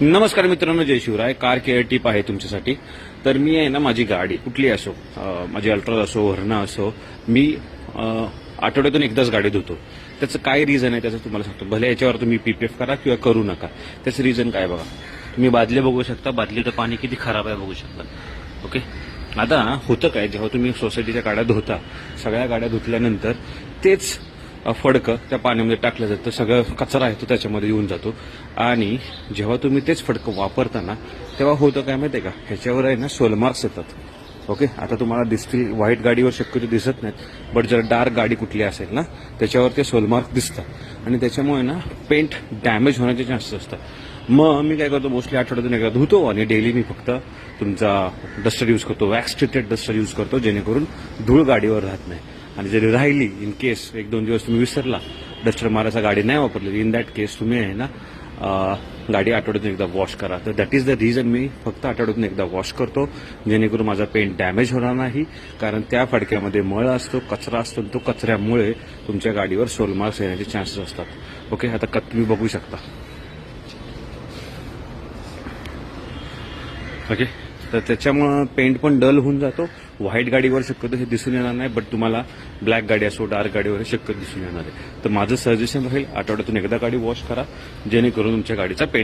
नमस्कार मित्रांनो जय शिवराय. कार केअर टीप आहे तुमच्यासाठी. तर मी आहे ना माझी गाडी. कुठली असो माझी अल्ट्रा असो व्हर्ना असो मी आठवड्यातून एकदाच गाडी धुतो. त्याचं काय रिझन आहे त्याचं तुम्हाला सांगतो. भले याच्यावर तुम्ही पीपीएफ करा किंवा करू नका. त्याचं रिझन काय बघा. तुम्ही बादले बघू शकता. बादलीचं पाणी किती खराब आहे बघू शकता. ओके? आता होतं काय? जेव्हा तुम्ही सोसायटीच्या गाड्या धुता सगळ्या गाड्या धुतल्यानंतर तेच फडकं त्या पाण्यामध्ये टाकलं जातं सगळं कचरा आहे तो त्याच्यामध्ये येऊन जातो. आणि जेव्हा तुम्ही तेच फडकं वापरताना तेव्हा होतं काय माहिती आहे का? ह्याच्यावर आहे ना सोलमार्क्स येतात. ओके? आता तुम्हाला दिसतील व्हाईट गाडीवर शक्यतो दिसत नाहीत बट जर डार्क गाडी कुठली असेल ना त्याच्यावर ते सोलमार्क दिसतात. आणि त्याच्यामुळे ना पेंट डॅमेज होण्याचे चान्सेस असतात. मग मी काय करतो मोस्टली आठवड्यातून एकदा धुतो आणि डेली मी फक्त तुमचा डस्टर यूज करतो वॅक्स ट्रीटेड डस्टर यूज करतो जेणेकरून धूळ गाडीवर राहत नाही. आणि जरी राहिली इन केस एक दोन दिवस तुम्ही विसरला डस्टर मारायचा गाडी नाही वापरली इन दॅट केस तुम्ही आहे ना गाडी आठवड्यातून एकदा वॉश करा. तर दॅट इज द रिझन मी फक्त आठवड्यातून एकदा वॉश करतो जेणेकरून माझा पेंट डॅमेज होणार नाही. कारण त्या फडक्यामध्ये मळ असतो कचरा असतो तो कचऱ्यामुळे तुमच्या गाडीवर सोलमार्क्स येण्याचे चान्सेस असतात. ओके आता कत तुम्ही बघू शकता. ओके तर त्याच्यामुळं पेंट पण डल होऊन जातो. व्हाईट गाडीवर शक्यतो हे दिसून येणार नाही बट तुम्हाला ब्लॅक गाडी असो डार्क गाडीवर हे शक्यतो दिसून येणार आहे. तर माझं सजेशन राहील आठवड्यातून एकदा गाडी वॉश करा जेणेकरून तुमच्या गाडीचा पेंट